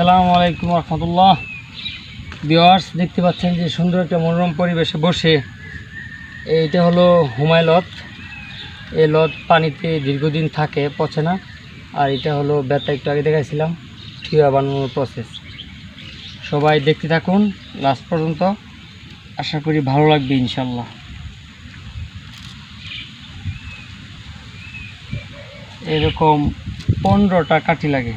আসসালামু আলাইকুম রহমতুল্লাহ। বিওয়ার্স দেখতে পাচ্ছেন যে সুন্দর একটা মনোরম পরিবেশে বসে এইটা হলো হুমায় লত এই লত পানিতে দীর্ঘদিন থাকে, পচে না। আর এটা হলো বেতা একটু আগে দেখাইছিলাম ঠিয়া বানানোর প্রসেস সবাই দেখতে থাকুন লাস্ট পর্যন্ত। আশা করি ভালো লাগবে ইনশাল্লাহ এরকম পনেরোটা কাঠি লাগে।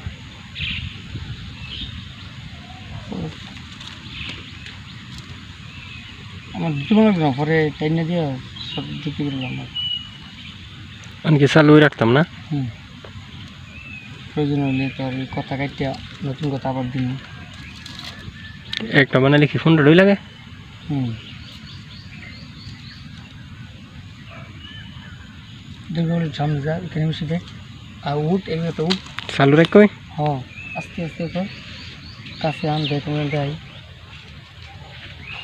আমার দুটো লাগবে না পরে টাইনে দিয়ে সব দিলাম আনকি চালুই রাখতাম না? হুম। প্রয়োজন হলে তোর এই কথা কাটিয়া নতুন কথা আবার দিন। একটা বানালে কি পনেরোই লাগে? হুম। সামনে যা এখানে বসে দেখ। আর উঠ এগুলো তো উঠ। চালু রাখ কই হ আস্তে আস্তে কর কাছে আন দেখ দেয়।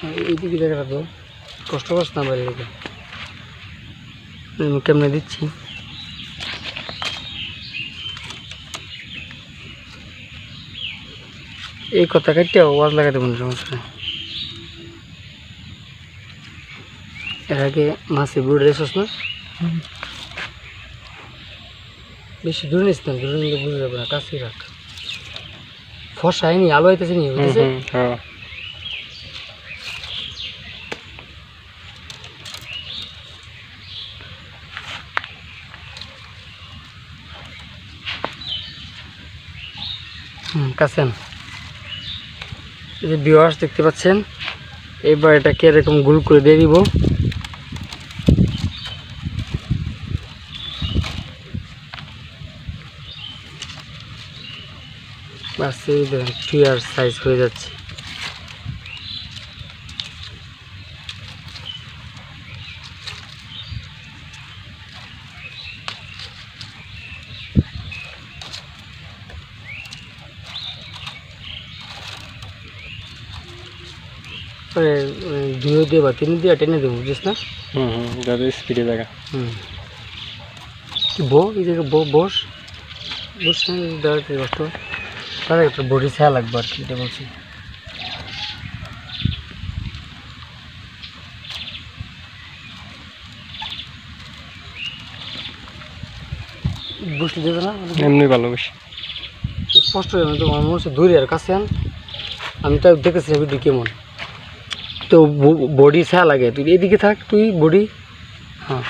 এইদিকে দেখে রাখো কষ্ট না বাইরে কেমনে দিচ্ছি? এই কথা কাটতে ওয়াজ লাগাতে কোনো সমস্যা এর আগে মাছে রেসস না? বেশি দূরে নিস না, দূরে নিলে বুঝে যাবে না, কাছেই রাখ। ফসা হয়নি আলো হইতেছে নি হ্যাঁ। কাছেন। যে ভিউয়ার্স দেখতে পাচ্ছেন, এবার এটাকে এরকম গুল করে দিয়ে দিব। বাস, এই দেখেন টিয়ার সাইজ হয়ে যাচ্ছে। পরে দুই দিয়ে বা তিন দিয়ে টেনে দেবো বুঝিস না? হুম হুম যাতে স্পিডে জায়গা হুম। বো এই জায়গায় বো বস। বস দাঁড়াতে কষ্ট তাহলে একটু বডি ছায়া লাগবে আর কি এটা বলছি। বুঝতে দেবে না? এমনি ভালোবাসি। স্পষ্ট হয়ে তো আমার মনে হচ্ছে দূরে আর কাছে আন। আমি তো দেখেছি ভিডিও কেমন। তো বডি ছায়া লাগে তুই এদিকে থাক তুই বডি হ্যাঁ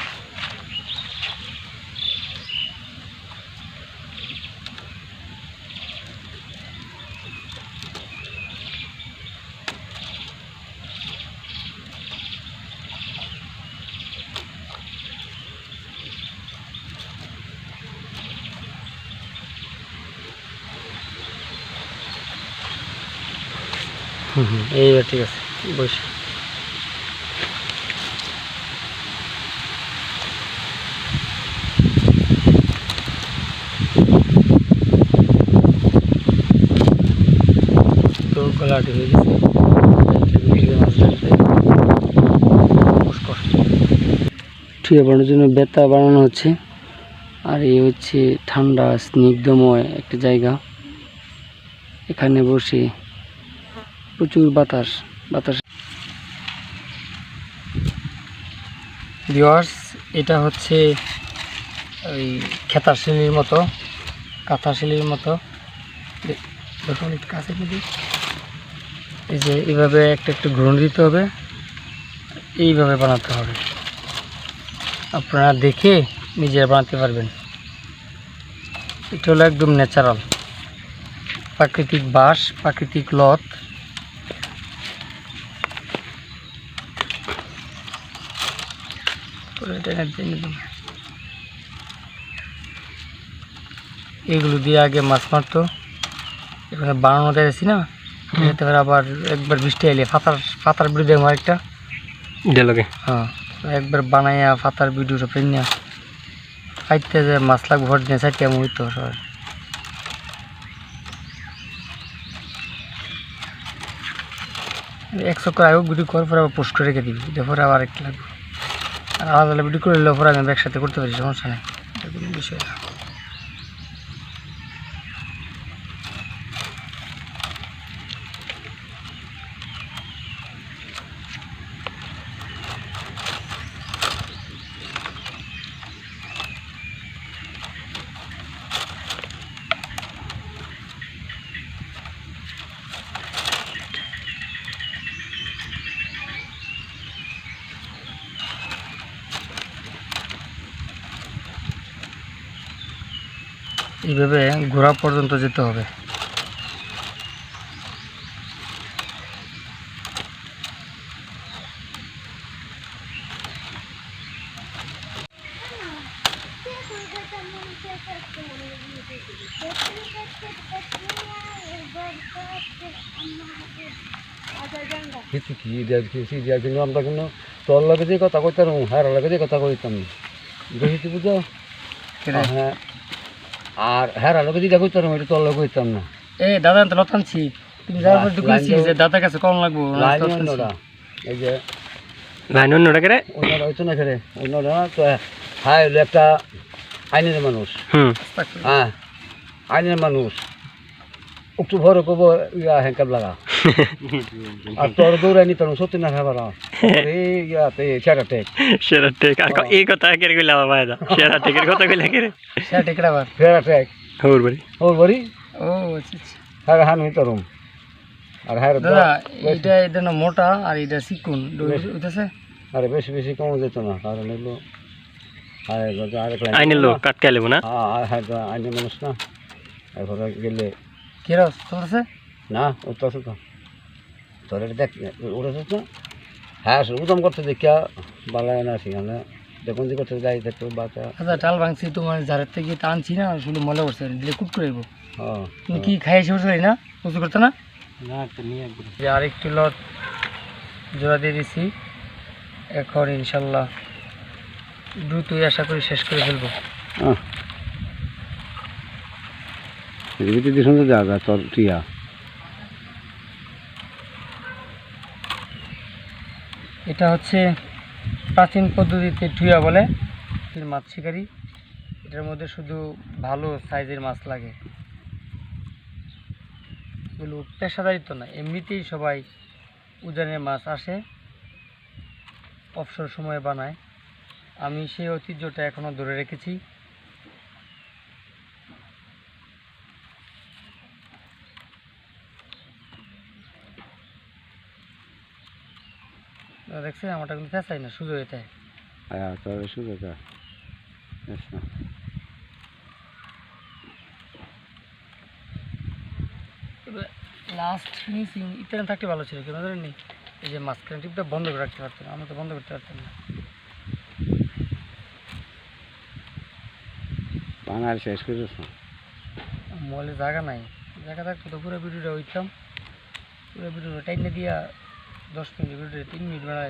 হুম হুম এইবার ঠিক আছে বস তো গলাটি হয়ে গেছে। বানানোর জন্য বেতা বানানো হচ্ছে। আর এই হচ্ছে ঠান্ডা, স্নিগ্ধময় একটা জায়গা। এখানে বসে প্রচুর বাতাস। বাতাস। ভিওয়ার্স এটা হচ্ছে ওই খেতার শিলির মতো, কাঁথা শিলির মতো। দেখুন, একটু কাছে যদি এই যে এইভাবে একটা একটু ঘূর্ণ দিতে হবে, এইভাবে বানাতে হবে। আপনারা দেখে নিজে বানাতে পারবেন। এটা হলো একদম ন্যাচারাল প্রাকৃতিক বাঁশ, প্রাকৃতিক লত এগুলো দিয়ে আগে মাছ মারতো। এখানে বানানো দেখেছি না? এতে আবার একবার বৃষ্টি এলে পাতার পাতার বিরুদ্ধে আমার একটা হ্যাঁ একবার বানাইয়া পাতার ভিডিওটা পেনিয়া খাইতে যে মাছ লাগবে ভর দিয়ে চাইতে আমি হইতো সবাই। একশো করে আগে ভিডিও করার পরে আবার পোস্ট করে রেখে দিবি। তারপরে আবার একটা লাগবে। আলাদা আলাদা ভিডিও করে লোকরা আমি একসাথে করতে পারি সমস্যা নেই। বিষয় এইভাবে ঘোরা পর্যন্ত যেতে হবে। কিছু কি দেখছি দিয়া কিন্তু আমরা কিন্তু তোর লাগে যে কথা কইতাম হার লাগে যে কথা কইতাম। না বুঝেছি বুঝো। হ্যাঁ। আর হ্যাঁ লোকে দিদা কইতাম এটা তো লগে কইতাম না। এ দাদা তো লতানছি তুমি যাওয়ার পর লাইন যে দাদার কাছে কম লাগবো এই যে লাইন অন্যটা করে অন্যরা হইতো না খেলে অন্যরা তো হাই হলো একটা আইনের মানুষ। হুম। হ্যাঁ আইনের মানুষ। একটু ভরে কব ইয়া হ্যাঙ্কাপ লাগা। আর তোর দৌড়াই নিতাম সত্যি না খাবার ইয়াতে সেটা টেক সেরা ঠিক আর এই কথা কেড়ে গেলে আমার ভাইদা সেরা টিকের কথা কইলে কেড়ে সেটা টিকিট আবার সেটা টেক খবর বাড়ি ওর বাড়ি ও। হ্যাঁ হান হইতারম আর হ্যাঁ দাদা এইটা এটা না মোটা আর এটা চিকুন উঠেছে? আরে বেশি বেশি কম যেত না কারণ এগুলো আরেক লাইন আইনের লোক কাটকে না? হ্যাঁ আইনের মানুষ না। এরপরে গেলে কিরস চলছে না উঠতে আছে তো। তোর এটা দেখ উঠেছিস না হ্যাঁ উদম করতে দেখিয়া বালায় না সেখানে দেখুন যে করতে যাই দেখতে বাচ্চা। দাদা টাল ভাঙছি তোমার ঝাড়ের থেকে টানছি না শুধু মলে পড়ছে দিলে কুট করে দেবো। হ্যাঁ তুমি কি খাই এসে বসে না? বুঝতে করতে না? না তো নিয়ে যে আরেকটি লট জোড়া দিয়ে দিছি এখন ইনশাল্লাহ দ্রুতই আশা করি শেষ করে ফেলব। হ্যাঁ দিয়ে সুন্দর জায়গা তোর টিয়া। এটা হচ্ছে প্রাচীন পদ্ধতিতে ঠুয়া বলে। মাছ শিকারি। এটার মধ্যে শুধু ভালো সাইজের মাছ লাগে। এগুলো পেশাদারিত্ব না, এমনিতেই সবাই উজানের মাছ আসে, অবসর সময়ে বানায়। আমি সেই ঐতিহ্যটা এখনও ধরে রেখেছি। দেখছি আমারটা কিন্তু পেঁচাই না সুযোগ এটাই। হ্যাঁ সুন্দর যা। লাস্ট ফিনিশিং ইত্যাদি থাকতে ভালো ছিল কেন জানেন নি? এই যে মাঝখানে টিপটা বন্ধ করে রাখতে পারতাম আমরা তো বন্ধ করতে পারতাম না। বাঙাল শেষ করেছ? মলে জায়গা নাই। জায়গা থাকতো তো পুরো ভিডিওটা উঠতাম পুরো ভিডিওটা টাইনে দিয়া দশ মিনিট ভিডিওটা তিন মিনিট বেড়া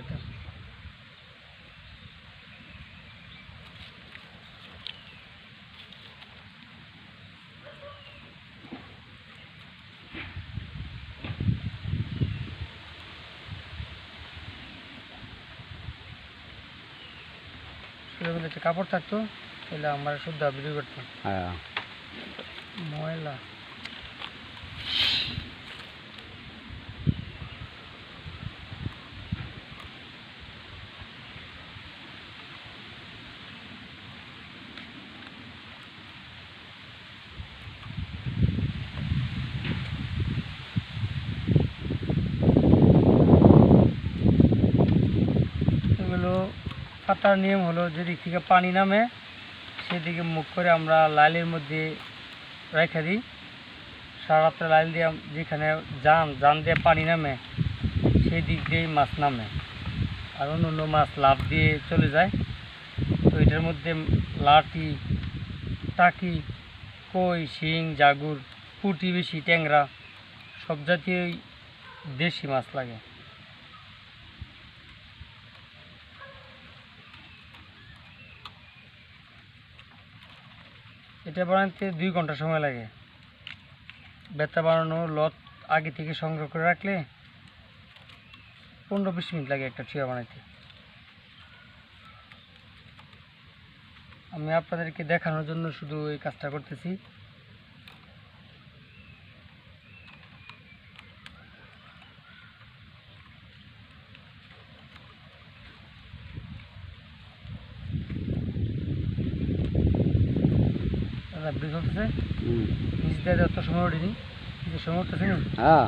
শুধু একটা কাপড় থাকতো তাহলে আমার শুদ্ধ ভিডিও করতাম হ্যাঁ। ময়লা এগুলো পাতার নিয়ম হলো যেদিক থেকে পানি নামে, সেদিকে মুখ করে আমরা লাইলের মধ্যে রেখে দিই। সারা রাত্রে লাইল দিয়ে যেখানে যান যান দিয়ে পানি নামে, সেই দিক দিয়েই মাছ নামে। আর অন্য অন্য মাছ লাভ দিয়ে চলে যায়। তো এটার মধ্যে লাটি টাকি, কই, শিং, জাগুর, পুঁটি বেশি, ট্যাংরা, সব জাতীয়ই দেশি মাছ লাগে। এটা বানাতে দুই ঘণ্টা সময় লাগে। বেতা বানানো লত আগে থেকে সংগ্রহ করে রাখলে পনেরো বিশ মিনিট লাগে একটা চিয়া বানাইতে। আমি আপনাদেরকে দেখানোর জন্য শুধু এই কাজটা করতেছি। দাদা ব্রিজ হচ্ছে নিচ দিয়ে যত সময় ওঠেনি। যে সময় উঠতেছে নি? হ্যাঁ।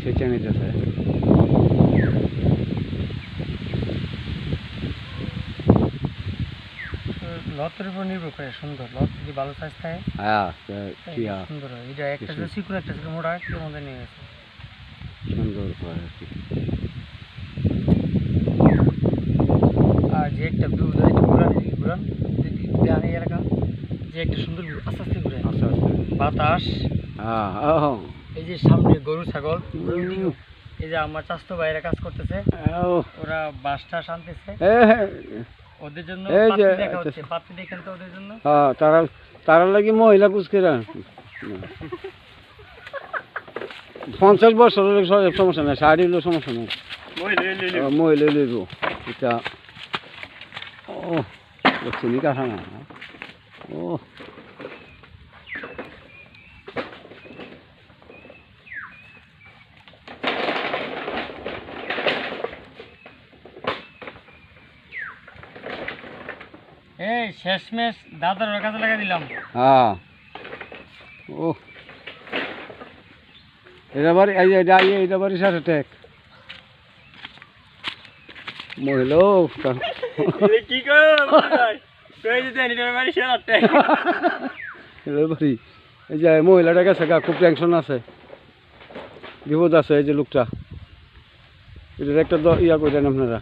সেচে নিতেছে লতের উপর নির্ভর করে সুন্দর। লত যদি ভালো সাইজ থাকে হ্যাঁ সুন্দর হয়। এটা একটা ছিল চিকুন একটা ছিল মোটা একটা মধ্যে নিয়ে গেছে। সুন্দর হয় আর কি আর যে একটা ঘুরান ঘুরান এলাকা যে একটা সুন্দর আস্তে আস্তে ঘুরে। আস্তে আস্তে। বাতাস হ্যাঁ এই যে সামনে গরু ছাগল এই যে আমার চাস্তো বাইরে কাজ করতেছে ওরা বাসটা শানতেছে ওদের জন্য এই যে- পাত্রী দেখা হচ্ছে পাত্রী দেখেন তো ওদের জন্য। হ্যাঁ তারা তারা লাগি মহিলা কুচকেরা। পঞ্চাশ বছর সমস্যা নাই শাড়ি হলে সমস্যা নাই। মহিলা লইব। এটা ও চিনি কাঠা না ও এই শেষমেশ দাদার কাছে লাগাই দিলাম। হ্যাঁ। ও এটা বাড়ি এই এটা এটা বাড়ি সাথে টেক। মহিলা কি করে? এই যে মহিলাটা গেছে গা খুব টেনশন আছে। বিপদ আছে এই যে লোকটা। এটার একটা ইয়া করে দেন আপনারা।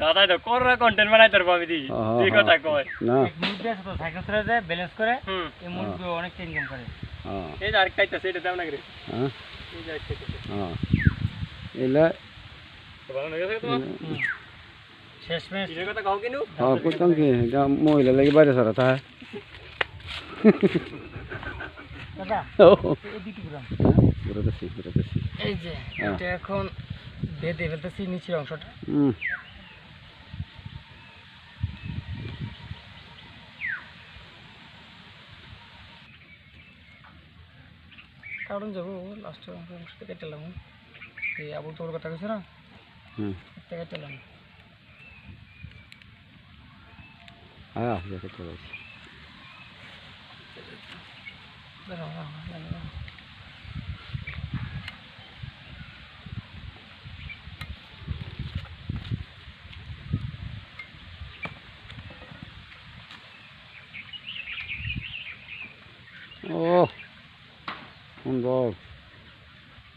দাদা তো কররা কন্টেন্ট বানাই তোর ভাবি দি হ্যাঁ। কথা কয়। না। মুরগি আছে তো সাইকেল চলে যায় ব্যালেন্স করে এই মুরগি অনেক ইনকাম করে। হ্যাঁ এই যে আরেকটা আইতাছে এটা দাও না করে। হ্যাঁ? এই যে আরেকটা হ্যাঁ এলা ভালো লাগে তা দাদা ও এদিকে ঘুরান বেরোতেছি বেরোতেছি এই যে হ্যাঁ। এটা এখন বেঁধে ফেলতেছি নিচের অংশটা। হুম। কারণ যাব লাস্টের অংশ অংশটা কেটে এলাম। এই আবু তোর কথা কইছে না? হুম। একটা কেটে এলাম। হ্যাঁ। ও সুন্দর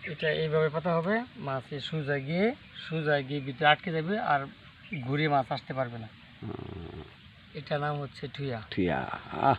এটা এইভাবে পাতা হবে মাছে সোজা গিয়ে সোজা গিয়ে ভিতরে আটকে যাবে আর ঘুরে মাছ আসতে পারবে না এটা নাম হচ্ছে ঠুয়া। ঠুয়া আহ।